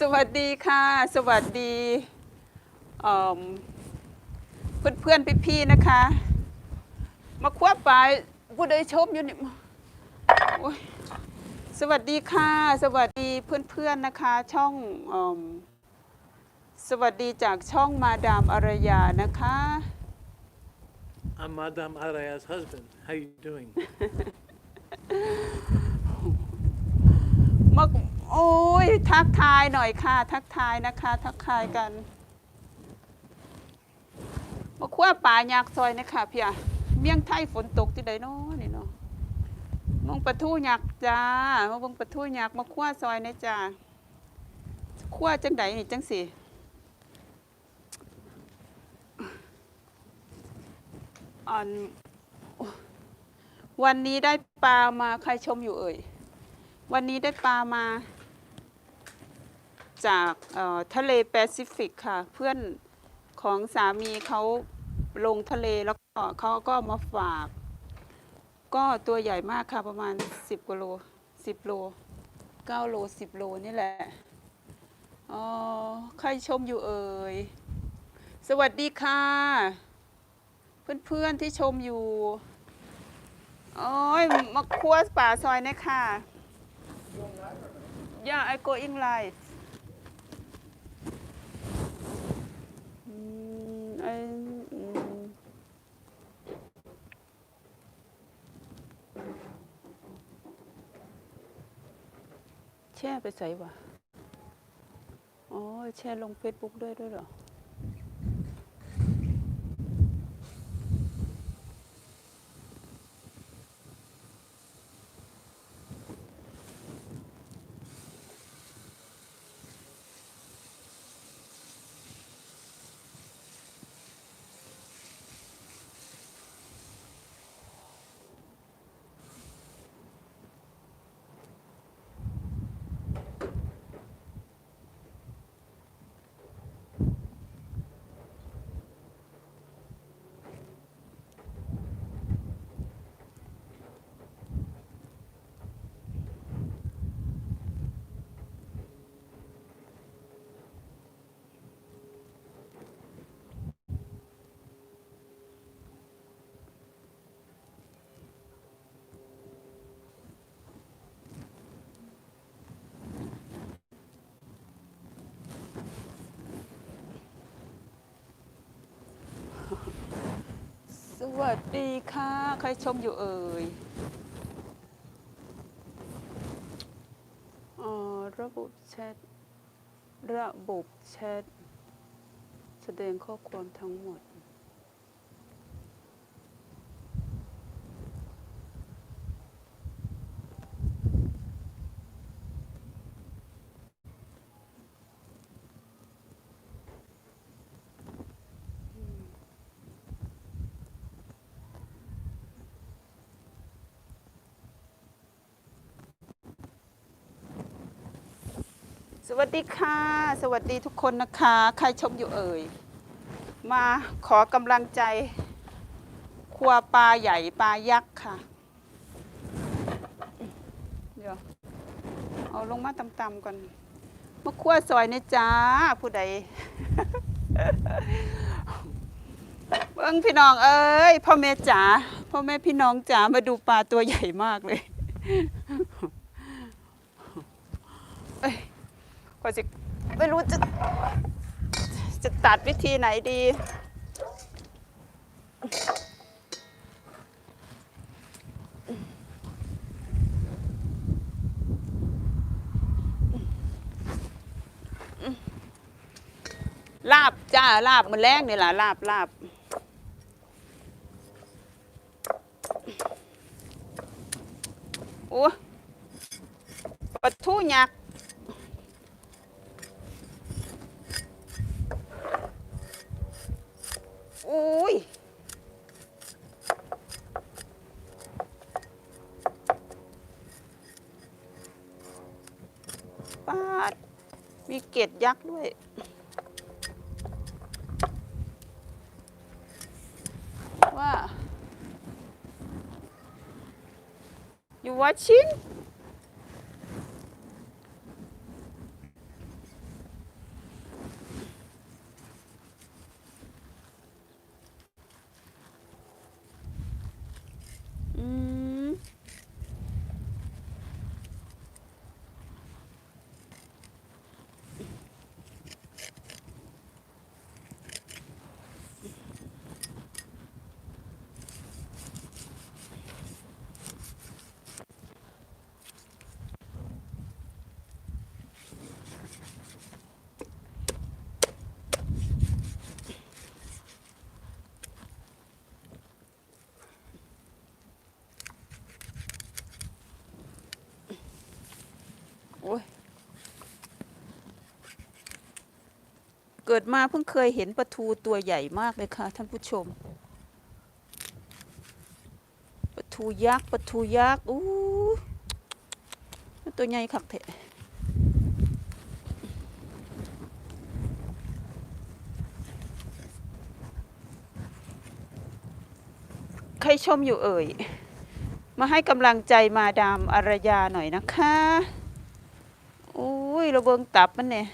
สวัสดีค่ะ สวัสดีเพื่อนเพื่อนๆพี่ๆนะคะ มาคว้าปลายผู้ใดชมอยู่นี่โอ๊ยสวัสดีค่ะ สวัสดีเพื่อนๆนะคะ ช่องอมสวัสดีจากช่องมาดามอารยานะคะ I'm Madame Araya's husband. How you doing? โอ้ยทักทายหน่อยค่ะ ทักทายนะคะ ทักทายกันมาคว้าป่ายากซอยนะคะพี่อะเมี่ยงไทยฝนตกที่ใดเนาะนี่เนาะมงปะทูยักจ้ามาเบิ่งปะทูยักมาคว้าซอยนะจ้าคว้าจังใดนี่จังสิอันวันนี้ได้ปลามาใครชมอยู่เอ่ย วันนี้ได้ปลามา จากทะเลแปซิฟิกค่ะ เพื่อนของสามีเขาลงทะเลแล้วก็เขาก็มาฝาก ก็ตัวใหญ่มากค่ะประมาณ 10กว่าโล10โล9โล10โลนี่แหละอ๋อใครชมอยู่เอ่ย สวัสดีค่ะ เพื่อนๆที่ชมอยู่โอ้ยมาคั่วป่าซอยนะค่ะ Yeah, I going live. Mm, I, mm. แช่ ไปใส่วะอ๋อแชร์ลงเฟซบุ๊กด้วยด้วยเหรอ ส วัสดีค่ะ ใครชมอยู่เอ่ยออระบบแชทระบบแชทแสดงข้อความทั้งหมด สวัสดีค่ะ สวัสดีทุกคนนะคะ ใครชมอยู่เอ่ย มาขอกำลังใจ ครัวปลาใหญ่ปลายักษ์ค่ะ เดี๋ยว เอาลงมาต่ำๆก่อนมาคั่วซอยนะจ้า ผู้ใดเบิ้งพี่น้องเอ้ยพ่อแม่จ๋าพ่อแม่พี่น้องจ๋ามาดูปลาตัวใหญ่มากเลย เอ้ย กว่าจะไม่รู้จะจะตัดวิธีไหนดี ลาบจ้า ลาบมันแรงนี่แหละลาบลาบโอ้ปลาทูยักษ์ อุ้ยปาด มีเกล็ดยักษ์ด้วย ว่า you watching เกิดมาเพิ่งเคยเห็นปลาทูตัวใหญ่มากเลยค่ะ ท่านผู้ชมปลาทูยักษ์ปลาทูยักษ์อู้ตัวใหญ่คักเถอะใครชมอยู่เอ่ย มาให้กำลังใจมาดามอารยาหน่อยนะคะ อุ้ยราเบิงตับมันเนี่ย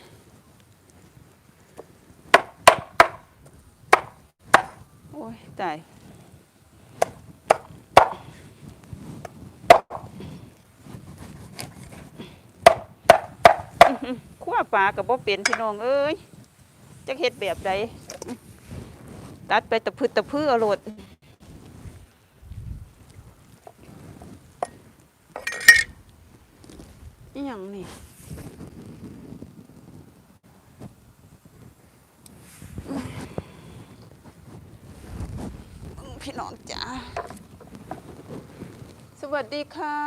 โอ้ยตายอื้อหือขั้วปลากับบ่เป็นพี่น้องเอ้ยจะเฮ็ดแบบใดตัดไปตะพืดตะพื้อเอาโลดอหยังนี่ พี่น้องจ๋าสวัสดีค่ะ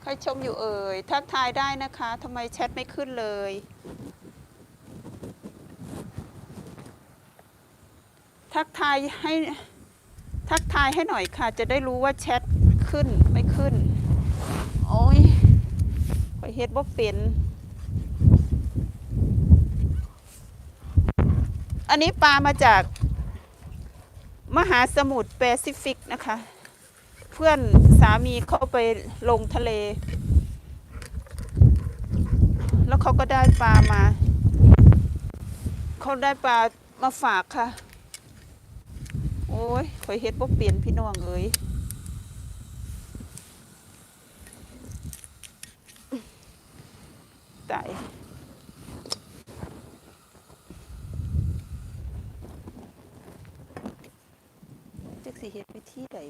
ใครชมอยู่เอ่ย ทักทายได้นะคะทำไมแชทไม่ขึ้นเลย ทักทายให้ ทักทายให้หน่อยค่ะ จะได้รู้ว่าแชทขึ้นไม่ขึ้น โอ้ยไปเฮ็ดบ่เป็นอันนี้ปลามาจาก หาสมุทรแปซิฟิกนะคะ เพื่อนสามีเขาไปลงทะเล แล้วเขาก็ได้ปลามา เขาได้ปลามาฝากค่ะ โอ้ยข่อยเฮ็ดบ่เปลี่ยนพี่น้องเอ้ย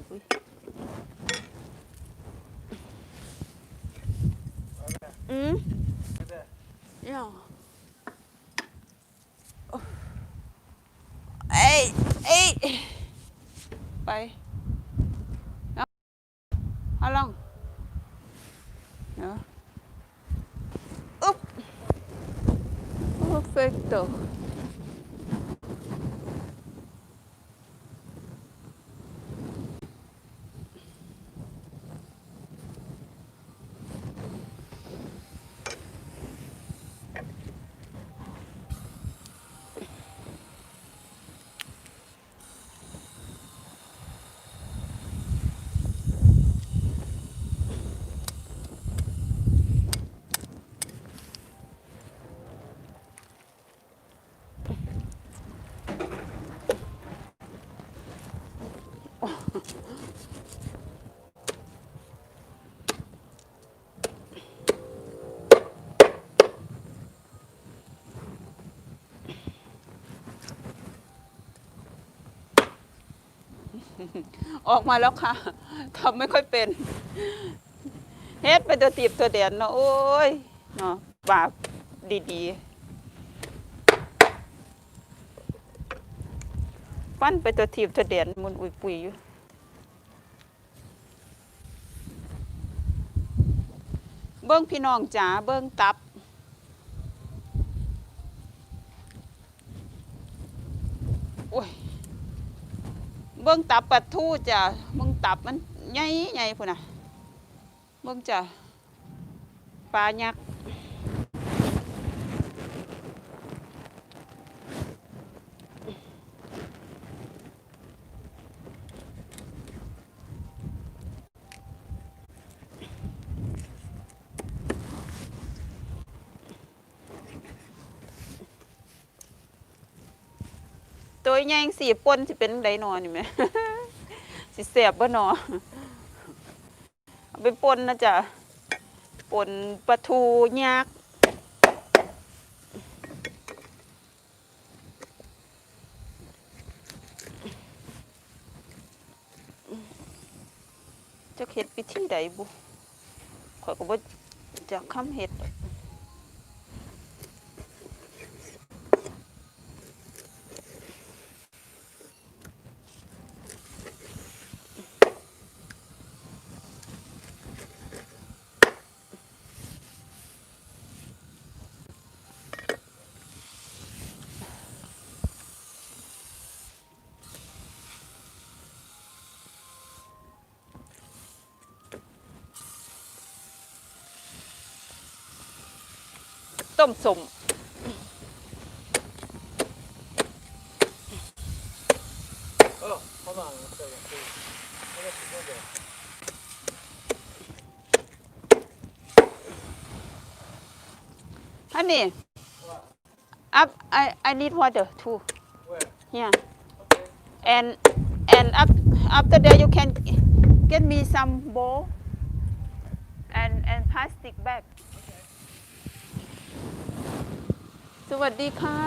quý ừ. Yeah. Hey, hey. Bye. đó. Hoa long. Nữa úp. Perfecto ออกมาแล้วค่ะทำไม่ค่อยเป็นเฮ็ดไปตัวตีบตัวเดียนเนาะโอ้ยเนาะบาปดีๆฟันไปตัวทีบตัวเดียนมุนอุยปุยอยู่เบิ้งพี่น้องจ๋าเบิ้งตับ โอ้ย เบื้องตับปัดทูจ้ะเบื้องตับมันใหญ่ใหญ่พุ่นน่ะเบื้องจ้ะปลายักษ์ ตัวใหญ่จั่งสี่ปนสิเป็นไดนอนนี่แหมสิแสบบ่หนอเอาไปปนนะจ๊ะปนปลาทูยักจะเฮ็ดวิธีใดบุข่อยก็บ่จะคำเฮ็ด ต้มสม Oh, hold on a second, please. What else is in there? honey up I I need water too Where? here Okay. and and up after that you can get me some bowl and and plastic bag วัสดีค่ะ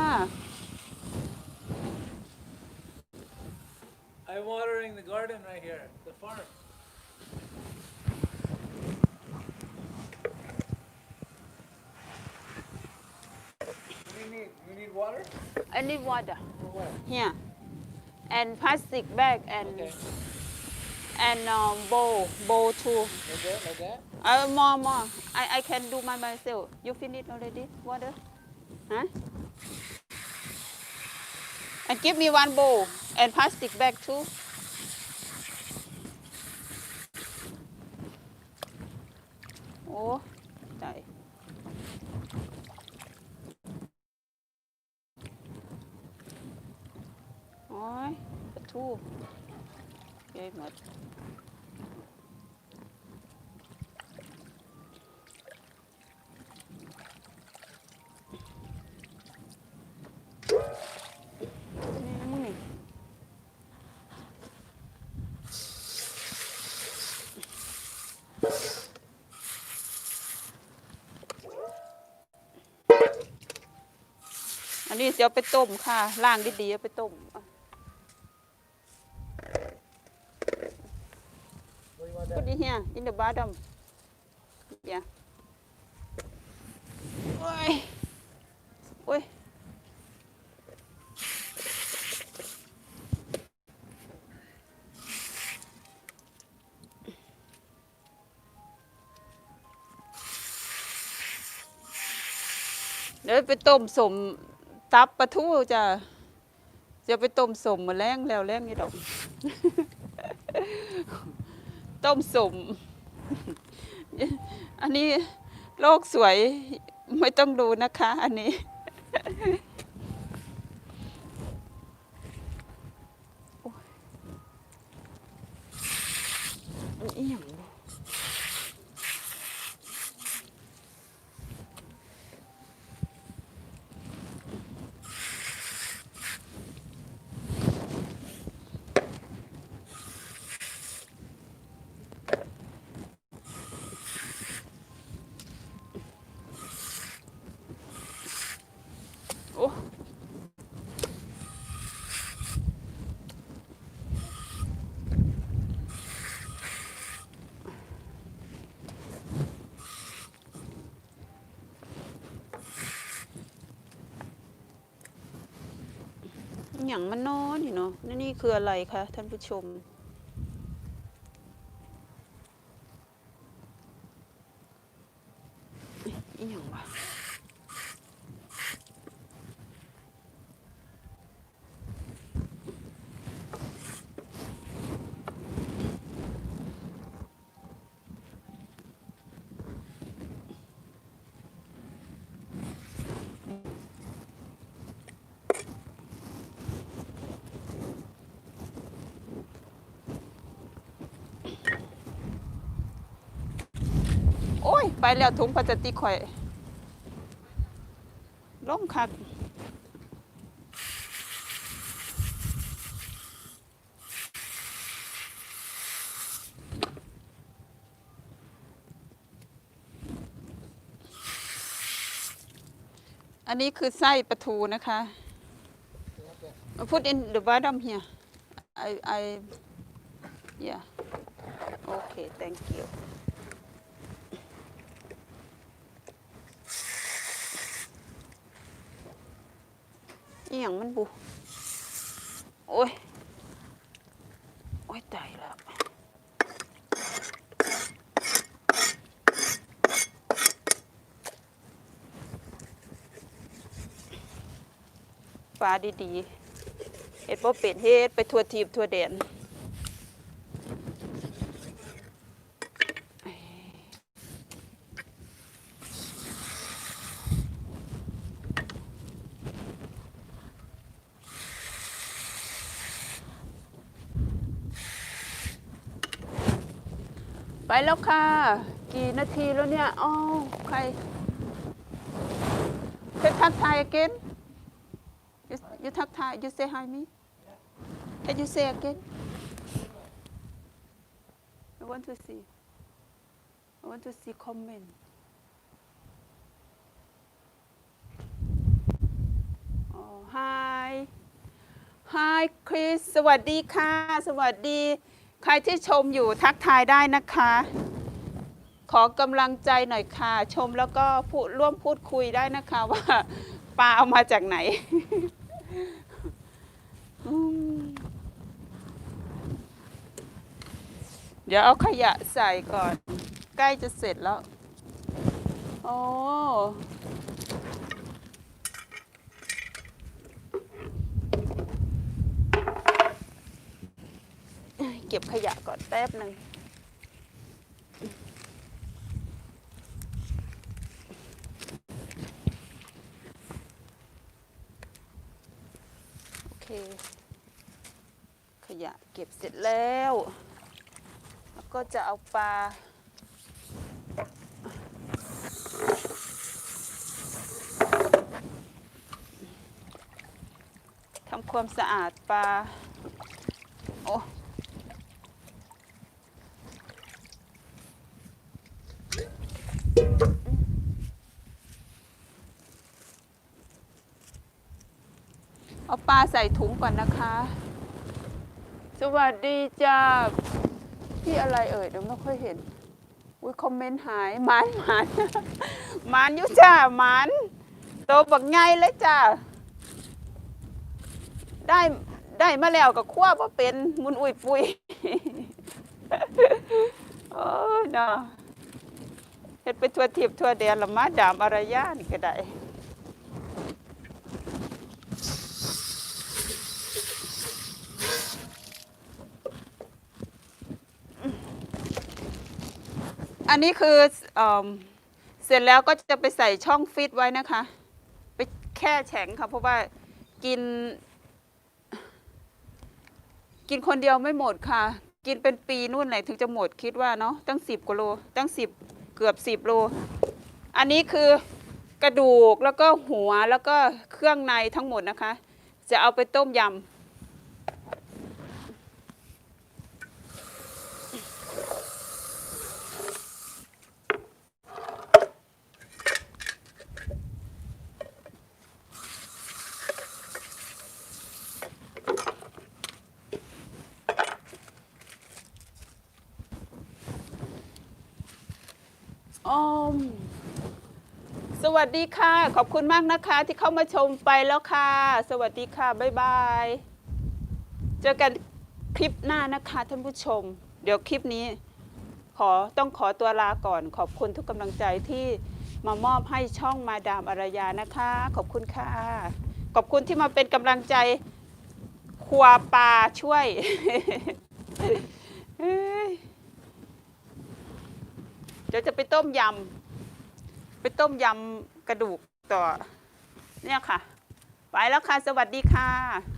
I'm watering the garden right here, the farm. What do you need? You need water? I need water For what? here and plastic bag and Okay. and um, bowl bowl too Like that? Like that? uh, more more I I can do my myself you finish already water Huh and give me one bowl and plastic bag too โอ้ตาย โอ้ยกระทู้เย้หมด นนี้เดี๋ยวไปต้มค่ะล่างดีๆเอาไปต้มพูดดีเฮียอินเดบาดอมอย่ยโอ้ยโอ้ยเดี๋ยวไปต้มสม ตับปลาทูจะจะไปต้มสมมาแล้งแล้วแล้งนี่ดอก ต้มสม อันนี้โลกสวยไม่ต้องดูนะคะ อันนี้ อย่างมันนอนอยู่เนาะนี่นี่คืออะไรคะท่านผู้ชม อีหยังวะ โอ้ย ไปแล้วถุงพลาสติกข่อยล่มคักอันนี้คือไส้ปลาทูนะคะ Put in the bottom here I I yeah okay thank you อีหยังมันบุ โอ้ย โอ้ยตายแล้วปลาดีๆเห็ดบ่เป็นเห็ดไปทัวทีบทัวเด่น แล้วค่ะ กี่นาทีแล้วเนี่ยอ๋อใครเธอทักทาย again you you ทักทาย you say hi me can you say again I want to see I want to see comment อ๋อ hi hi Chris สวัสดีค่ะ สวัสดี ใครที่ชมอยู่ทักทายได้นะคะ ขอกำลังใจหน่อยค่ะ ชมแล้วก็พูดร่วมพูดคุยได้นะคะว่าปลาเอามาจากไหนเดี๋ยวเอาขยะใส่ก่อน ใกล้จะเสร็จแล้ว โอ้ เก็บข ยะก่อนแป๊บหนึ่งโอเค ขยะเก็บเสร็จแล้ว แล้วก็จะเอาปลาทำความสะอาดปลา โอ้ เอาปลาใส่ถุงก่อนนะคะ สวัสดีจ้าพี่อะไรเอ่ยเดี๋ยวไม่ค่อยเห็น อุ้ยคอมเมนต์หายหมานหมานหมานอยู่จ้าหมานโตบักไงเลยจ้าได้ได้มาแล้วกับขั้วว่าเป็นมุนอุ้ยปุยโอ้ยเนาะเฮ็ดไปทั่วทิพย์ทั่วแดนละมาดามอารยานก็ได้ อันนี้คือเอเสร็จแล้วก็จะไปใส่ช่องฟิตไว้นะคะ ไปแค่แข็งค่ะเพราะว่ากิน กินคนเดียวไม่หมดค่ะ กินเป็นปีนู่นไหนถึงจะหมดคิดว่าเนาะตั้งสิบกว่าโลตั้งสิบเกือบสิบโล อันนี้คือกระดูกแล้วก็หัวแล้วก็เครื่องในทั้งหมดนะคะ จะเอาไปต้มยำ อมส วัสดีค่ะ ขอบคุณมากนะคะที่เข้ามาชมไปแล้วค่ะ สวัสดีค่ะ บ๊ายบาย เจอกันคลิปหน้านะคะท่านผู้ชม เดี๋ยวคลิปนี้ ขอต้องขอตัวลาก่อน ขอบคุณทุกกำลังใจที่มามอบให้ช่องมาดามอารยานะคะ ขอบคุณค่ะ ขอบคุณที่มาเป็นกำลังใจครัวปลาช่วยเอ้ยเดี๋ยวจะไปต้มยำ ไปต้มยำกระดูกต่อ เนี่ยค่ะ ไปแล้วค่ะ สวัสดีค่ะ